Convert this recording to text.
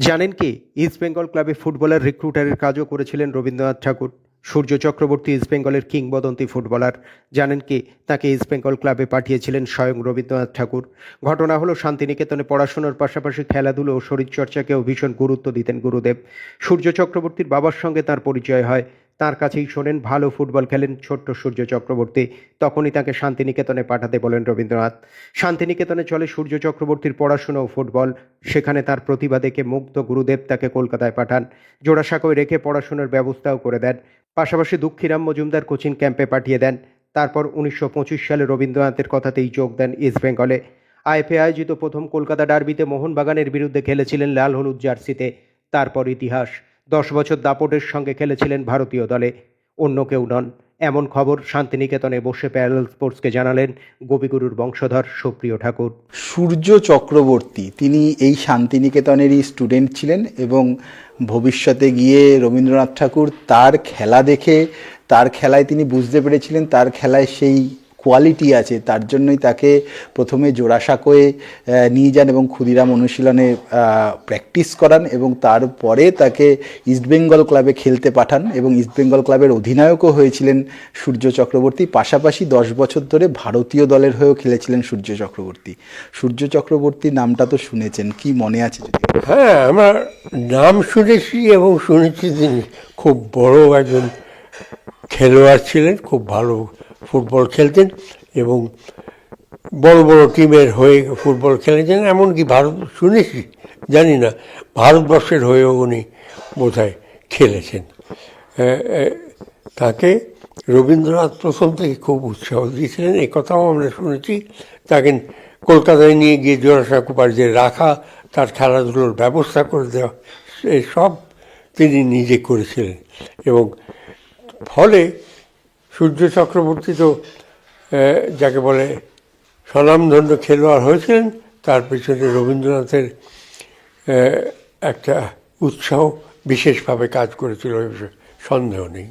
জানেন কি? ইস্ট বেঙ্গল ক্লাবে ফুটবলার রিক্রুটারের কাজও করেছিলেন রবীন্দ্রনাথ ঠাকুর। সূর্য চক্রবর্তী ইস্ট বেঙ্গলের কিংবদন্তি ফুটবলার জানেন কি? তাকে ইস্ট বেঙ্গল ক্লাবে পাঠিয়েছিলেন স্বয়ং রবীন্দ্রনাথ ঠাকুর। ঘটনা হলো, শান্তিনিকেতনে পড়াশোনার পাশাপাশি খেলাধুলো ও শরীরচর্চাকেও ভীষণ গুরুত্ব দিতেন গুরুদেব। সূর্য চক্রবর্তীর বাবার সঙ্গে তার পরিচয় হয়। তার কাছেই শোনেন, ভালো ফুটবল খেলেন ছোট্ট সূর্য চক্রবর্তী। তখনই তাকে শান্তিনিকেতনে পাঠাতে বলেন রবীন্দ্রনাথ। শান্তিনিকেতনে চলে সূর্য চক্রবর্তীর পড়াশুনো ফুটবল। সেখানে তার প্রতিভা দেখে মুগ্ধ গুরুদেব তাকে কলকাতায় পাঠান। জোড়াসাঁকোয় রেখে পড়াশোনার ব্যবস্থাও করে দেন। পাশাপাশি দুঃখীরাম মজুমদার কোচিং ক্যাম্পে পাঠিয়ে দেন। তারপর উনিশশো পঁচিশ সালে রবীন্দ্রনাথের কথাতেই যোগ দেন ইস্ট বেঙ্গলে। আইএফএ আয়োজিত প্রথম কলকাতা ডার্বিতে মোহনবাগানের বিরুদ্ধে খেলেছিলেন লাল হলুদ জার্সিতে। তারপর ইতিহাস। দশ বছর দাপটের সঙ্গে খেলেছিলেন ভারতীয় দলে। অন্য কেউ নন। এমন খবর শান্তিনিকেতনে বসে প্যারাল স্পোর্টসকে জানালেন গোপীগুরুর বংশধর সুপ্রিয় ঠাকুর। সূর্য চক্রবর্তী, তিনি এই শান্তিনিকেতনেরই স্টুডেন্ট ছিলেন এবং ভবিষ্যতে গিয়ে রবীন্দ্রনাথ ঠাকুর তার খেলা দেখে, তার খেলায় তিনি বুঝতে পেরেছিলেন, তার খেলায় সেই কোয়ালিটি আছে, তার জন্যই তাকে প্রথমে জোড়াসাঁকোয়ে নিয়ে যান এবং ক্ষুদিরাম অনুশীলনে প্র্যাকটিস করান এবং তারপরে তাকে ইস্টবেঙ্গল ক্লাবে খেলতে পাঠান এবং ইস্টবেঙ্গল ক্লাবের অধিনায়কও হয়েছিলেন সূর্য চক্রবর্তী। পাশাপাশি দশ বছর ধরে ভারতীয় দলের হয়েও খেলেছিলেন সূর্য চক্রবর্তী। সূর্য চক্রবর্তী নামটা তো শুনেছেন, কি মনে আছে যদি? হ্যাঁ আমার নাম শুনেছি এবং শুনেছি তিনি খুব বড় একজন খেলোয়াড় ছিলেন, খুব ভালো ফুটবল খেলতেন এবং বড় বড় টিমের হয়ে ফুটবল খেলেছেন, এমনকি ভারত, শুনেছি, জানি না, ভারতবর্ষের হয়েও উনি বোধহয় খেলেছেন। তাকে রবীন্দ্রনাথ প্রথম থেকে খুব উৎসাহ দিয়েছিলেন, এ কথাও আমরা শুনেছি। তাকে কলকাতায় নিয়ে গিয়ে জোড়াসাঁকো যে রাখা, তার খেলাধুলোর ব্যবস্থা করে দেওয়া সব তিনি নিজে করেছিলেন এবং ফলে সূর্য চক্রবর্তী তো যাকে বলে স্বনামধন্য খেলোয়াড় হয়েছিলেন, তার পিছনে রবীন্দ্রনাথের একটা উৎসাহ বিশেষভাবে কাজ করেছিল সন্দেহ নেই।